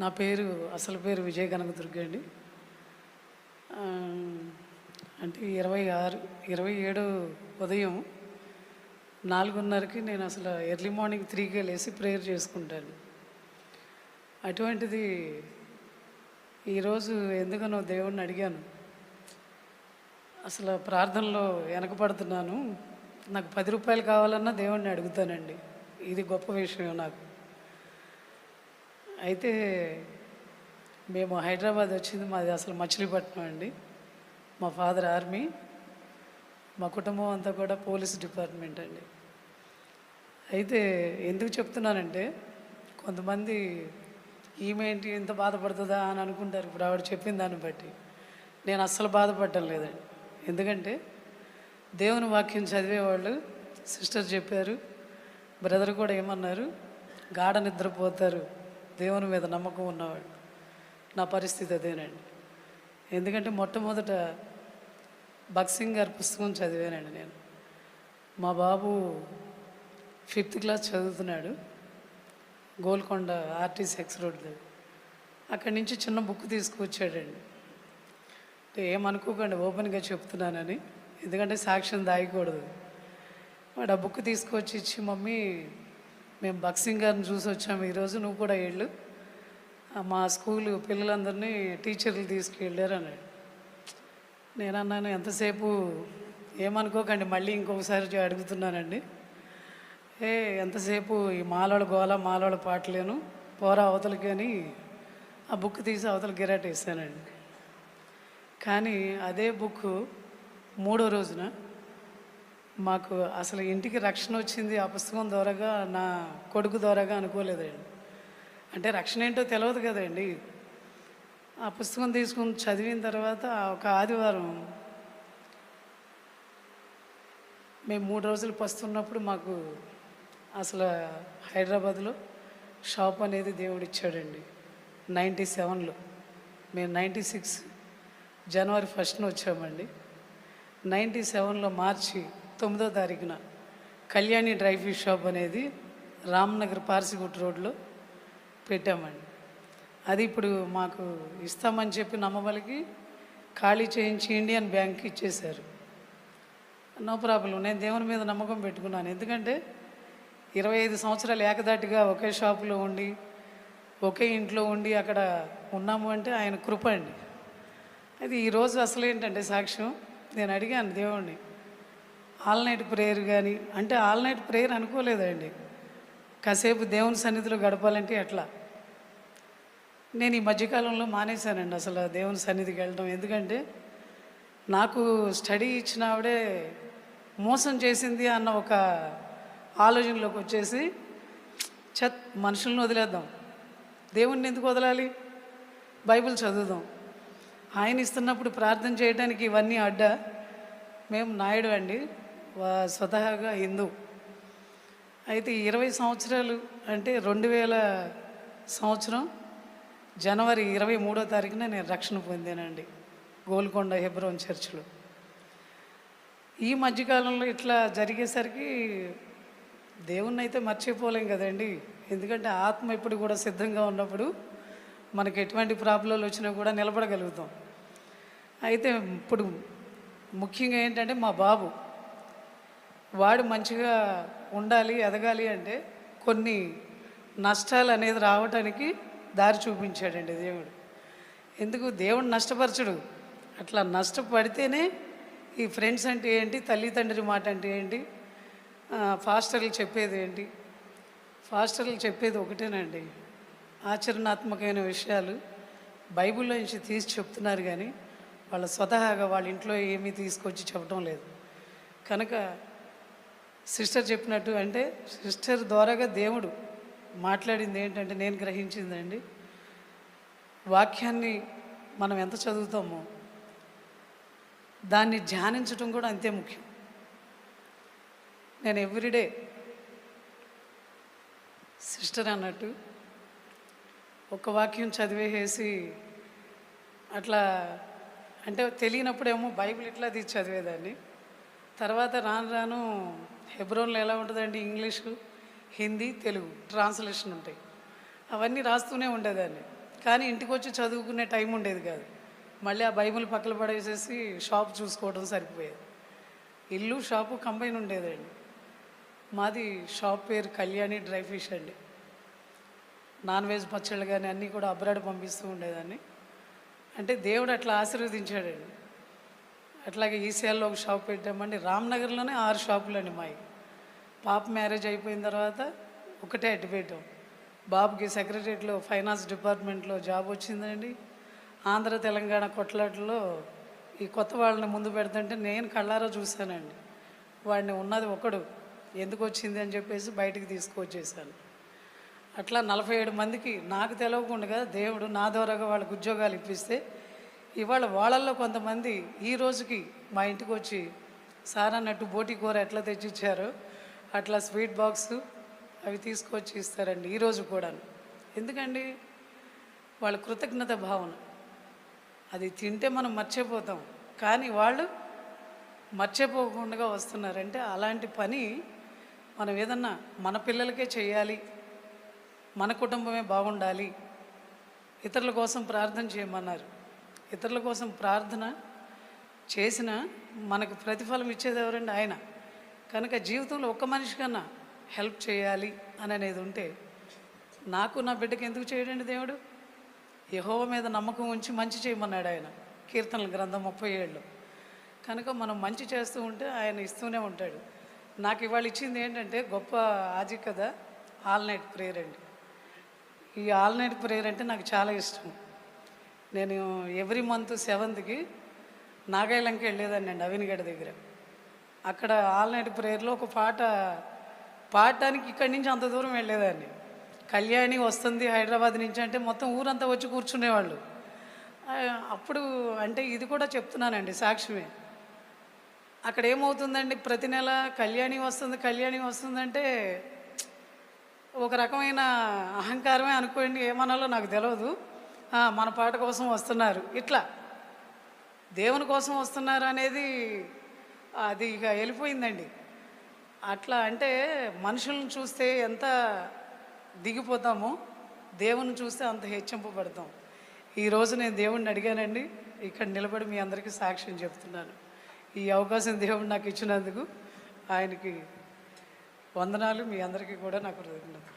నా పేరు అసలు పేరు విజయ కనకదుర్గ అండి అంటే ఇరవై ఆరు ఇరవై ఏడు ఉదయం నాలుగున్నరకి నేను అసలు ఎర్లీ మార్నింగ్ త్రీకే లేసి ప్రేయర్ చేసుకుంటాను. అటువంటిది ఈరోజు ఎందుకనో దేవుణ్ణి అడిగాను. అసలు ప్రార్థనలో వెనకపడుతున్నాను నాకు పది రూపాయలు కావాలన్నా దేవుణ్ణి అడుగుతానండి. ఇది గొప్ప విషయం నాకు. అయితే మేము హైదరాబాద్ వచ్చింది మాది అసలు మచిలీపట్నం అండి. మా ఫాదర్ ఆర్మీ మా కుటుంబం అంతా కూడా పోలీస్ డిపార్ట్మెంట్ అండి. అయితే ఎందుకు చెప్తున్నానంటే కొంతమంది ఈమెంటి ఇంత బాధపడుతుందా అని అనుకుంటారు. ఇప్పుడు ఆవిడ చెప్పిన దాన్ని బట్టి నేను అస్సలు బాధపడటం లేదండి. ఎందుకంటే దేవుని వాక్యం చదివేవాళ్ళు సిస్టర్ చెప్పారు బ్రదర్ కూడా ఏమన్నారు గాఢ నిద్రపోతారు. దేవుని మీద నమ్మకం ఉన్నవాడు. నా పరిస్థితి అదేనండి. ఎందుకంటే మొట్టమొదట భక్సింగ్ గారి పుస్తకం చదివానండి నేను. మా బాబు ఫిఫ్త్ క్లాస్ చదువుతున్నాడు. గోల్కొండ ఆర్టీసీ ఎక్స్ రోడ్ దగ్గర అక్కడి నుంచి చిన్న బుక్ తీసుకొచ్చాడండి. అంటే ఏమనుకోకండి ఓపెన్గా చెప్తున్నానని. ఎందుకంటే సాక్ష్యం దాయకూడదు. వాడు ఆ బుక్ తీసుకొచ్చి ఇచ్చి మమ్మీ మేము బక్సింగ్ గారిని చూసి వచ్చాము. ఈరోజు నువ్వు కూడా వెళ్ళు. మా స్కూలు పిల్లలందరినీ టీచర్లు తీసుకెళ్ళారు అన్నాడు నేను అన్నాను ఎంతసేపు? ఏమనుకోకండి మళ్ళీ ఇంకొకసారి అడుగుతున్నానండి. ఏ ఎంతసేపు? ఈ మాలోడ గోల మాలోడ పాటలేను. పోరా అవతలకి అని ఆ బుక్ తీసి అవతల గిరాటేసానండి కానీ అదే బుక్ మూడో రోజున మాకు అసలు ఇంటికి రక్షణ వచ్చింది ఆ పుస్తకం ద్వారాగా నా కొడుకు ద్వారాగా అనుకోలేదండి. అంటే రక్షణ ఏంటో తెలియదు కదండి. ఆ పుస్తకం తీసుకుని చదివిన తర్వాత ఒక ఆదివారం మేము మూడు రోజులు పస్తున్నప్పుడు మాకు అసలు హైదరాబాద్లో షాప్ అనేది దేవుడు ఇచ్చాడండి. నైంటీ సెవెన్లో. మేము నైంటీ సిక్స్ జనవరి ఫస్ట్న వచ్చామండి. నైంటీ సెవెన్లో మార్చి తొమ్మిదో తారీఖున కళ్యాణి డ్రై ఫ్రూట్ షాప్ అనేది రామ్నగర్ పార్సిగుట్ రోడ్లో పెట్టామండి. అది ఇప్పుడు మాకు ఇస్తామని చెప్పి నమ్మబలికి ఖాళీ చేయించి ఇండియన్ బ్యాంక్కి ఇచ్చేశారు. నో ప్రాబ్లం నేను దేవుని మీద నమ్మకం పెట్టుకున్నాను. ఎందుకంటే ఇరవై ఐదు సంవత్సరాలు ఏకదాటిగా ఒకే షాపులో ఉండి ఒకే ఇంట్లో ఉండి అక్కడ ఉన్నాము అంటే ఆయన కృప అండి. అది ఈరోజు అసలు ఏంటంటే సాక్ష్యం? నేను అడిగాను దేవుణ్ణి. ఆల్ నైట్ ప్రేయర్ కానీ అంటే ఆల్ నైట్ ప్రేయర్ అనుకోలేదండి. కాసేపు దేవుని సన్నిధిలో గడపాలంటే ఎట్లా? నేను ఈ మధ్యకాలంలో మానేశానండి అసలు దేవుని సన్నిధికి వెళ్ళడం. ఎందుకంటే నాకు స్టడీ ఇచ్చిన ఆవిడే మోసం చేసింది అన్న ఒక ఆలోచనలోకి వచ్చేసి చత్ మనుషులను వదిలేద్దాం. దేవుణ్ణి ఎందుకు వదలాలి? బైబిల్ చదువుదాం. ఆయన ఇస్తున్నప్పుడు ప్రార్థన చేయడానికి ఇవన్నీ అడ్డా. మేము నాయుడు అండి. స్వతహాగా హిందూ. అయితే ఇరవై సంవత్సరాలు అంటే రెండు వేల సంవత్సరం జనవరి ఇరవై మూడో తారీఖున నేను రక్షణ పొందానండి గోల్కొండ హెబ్రోన్ చర్చ్లో. ఈ మధ్యకాలంలో ఇట్లా జరిగేసరికి దేవుణ్ణి అయితే మర్చిపోలేం కదండి. ఎందుకంటే ఆత్మ ఇప్పుడు కూడా సిద్ధంగా ఉన్నప్పుడు మనకి ఎటువంటి ప్రాబ్లంలు వచ్చినా కూడా నిలబడగలుగుతాం. అయితే ఇప్పుడు ముఖ్యంగా ఏంటంటే మా బాబు వాడు మంచిగా ఉండాలి ఎదగాలి అంటే కొన్ని నష్టాలు అనేది రావటానికి దారి చూపించాడండి దేవుడు. ఎందుకు? దేవుడు నష్టపరచడు. అట్లా నష్టపడితేనే ఈ ఫ్రెండ్స్ అంటే ఏంటి తల్లిదండ్రి మాట అంటే ఏంటి ఫాస్టర్లు చెప్పేది ఏంటి? ఫాస్టర్లు చెప్పేది ఒకటేనండి. ఆచరణాత్మకమైన విషయాలు బైబిల్లో నుంచి తీసి చెప్తున్నారు కానీ వాళ్ళ స్వతహాగా వాళ్ళ ఇంట్లో ఏమీ తీసుకొచ్చి చెప్పడం లేదు. కనుక సిస్టర్ చెప్పినట్టు అంటే సిస్టర్ ద్వారాగా దేవుడు మాట్లాడింది ఏంటంటే నేను గ్రహించిందండి. వాక్యాన్ని మనం ఎంత చదువుతామో దాన్ని ధ్యానించడం కూడా అంతే ముఖ్యం. నేను ఎవ్రీడే సిస్టర్ అన్నట్టు ఒక వాక్యం చదివేసేసి అట్లా అంటే తెలియనప్పుడేమో బైబిల్ ఇట్లా తీసి చదివేదాన్ని. తర్వాత రాను రాను హెబ్రోన్లో ఎలా ఉంటుందండి ఇంగ్లీషు హిందీ తెలుగు ట్రాన్స్లేషన్ ఉంటాయి. అవన్నీ రాస్తూనే ఉండేదాన్ని. కానీ ఇంటికి వచ్చి చదువుకునే టైం ఉండేది కాదు. మళ్ళీ ఆ బైబిల్ పక్కన పడేసేసి షాప్ చూసుకోవడం సరిపోయేది. ఇల్లు షాపు కంబైన్ ఉండేదండి. మాది షాప్ పేరు కళ్యాణి డ్రై ఫిష్ అండి. నాన్ వెజ్ పచ్చళ్ళు కానీ అన్నీ కూడా అబ్రాడ్ పంపిస్తూ ఉండేదాన్ని. అంటే దేవుడు అట్లా ఆశీర్వదించాడండి. అట్లాగే ఈసీఎల్లో ఒక షాప్ పెట్టామండి. రామ్నగర్లోనే ఆరు షాపులండి మాయి. పాప మ్యారేజ్ అయిపోయిన తర్వాత ఒకటే అడ్డు పెట్టాం. బాబుకి సెక్రటరియట్లో ఫైనాన్స్ డిపార్ట్మెంట్లో జాబ్ వచ్చిందండి. ఆంధ్ర తెలంగాణ కొట్లాటలో ఈ కొత్త వాళ్ళని ముందు పెడుతుంటే నేను కళ్ళారా చూశానండి. వాడిని ఉన్నది ఒకడు. ఎందుకు వచ్చింది అని చెప్పేసి బయటికి తీసుకొచ్చేసాను అట్లా నలభై ఏడు మందికి నాకు తెలియకుండా దేవుడు నా ద్వారాగా వాళ్ళకు ఉద్యోగాలు ఇప్పిస్తే ఇవాళ వాళ్ళల్లో కొంతమంది ఈ రోజుకి మా ఇంటికి వచ్చి సార్ అన్నట్టు బోటి కూర ఎట్లా తెచ్చిచ్చారు? అట్లా స్వీట్ బాక్స్ అవి తీసుకొచ్చి ఇస్తారండి ఈరోజు కూడా ఎందుకండి? వాళ్ళ కృతజ్ఞత భావన. అది తింటే మనం మర్చిపోతాం. కానీ వాళ్ళు మర్చిపోకుండా వస్తున్నారంటే అలాంటి పని మనం ఏదన్నా మన పిల్లలకే చేయాలి మన కుటుంబమే బాగుండాలి ఇతరుల కోసం ప్రార్థన చేయమన్నారు. ఇతరుల కోసం ప్రార్థన చేసిన మనకు ప్రతిఫలం ఇచ్చేది ఎవరండి? ఆయన. కనుక జీవితంలో ఒక్క మనిషి కన్నా హెల్ప్ చేయాలి అని అనేది ఉంటే నాకు నా బిడ్డకి ఎందుకు చేయడండి దేవుడు? యహోవ మీద నమ్మకం ఉంచి మంచి చేయమన్నాడు ఆయన. కీర్తనల గ్రంథం ముప్పై ఏళ్ళు కనుక మనం మంచి చేస్తూ ఉంటే ఆయన ఇస్తూనే ఉంటాడు. నాకు ఇవాళ ఇచ్చింది ఏంటంటే గొప్ప ఆజీ కదా ఆల్ నైట్ ప్రేయర్ అండి. ఈ ఆల్ నైట్ ప్రేయర్ అంటే నాకు చాలా ఇష్టం. నేను ఎవ్రీ మంత్ సెవెంత్కి నాగాయలంకి వెళ్ళేదాన్ని అండి అవినిగడ్డ దగ్గర. అక్కడ ఆల్ నైట్ ప్రేయర్లో ఒక పాట పాడటానికి ఇక్కడి నుంచి అంత దూరం వెళ్ళేదాన్ని. కళ్యాణి వస్తుంది హైదరాబాద్ నుంచి అంటే మొత్తం ఊరంతా వచ్చి కూర్చునేవాళ్ళు. అప్పుడు అంటే ఇది కూడా చెప్తున్నానండి సాక్ష్యమే. అక్కడ ఏమవుతుందండి ప్రతి నెల కళ్యాణి వస్తుంది కళ్యాణి వస్తుందంటే ఒక రకమైన అహంకారమే అనుకోండి ఏమనాలో నాకు తెలియదు మన పాట కోసం వస్తున్నారు. ఇట్లా. దేవుని కోసం వస్తున్నారు అనేది అది ఇక వెళ్ళిపోయిందండి. అట్లా అంటే మనుషులను చూస్తే ఎంత దిగిపోతామో దేవుని చూస్తే అంత హెచ్చింపబడతాం. ఈరోజు నేను దేవుణ్ణి అడిగానండి. ఇక్కడ నిలబడి మీ అందరికీ సాక్ష్యం చెప్తున్నాను. ఈ అవకాశం దేవుడు నాకు ఇచ్చినందుకు ఆయనకి వందనాలు మీ అందరికీ కూడా నాకు కృతజ్ఞతలు.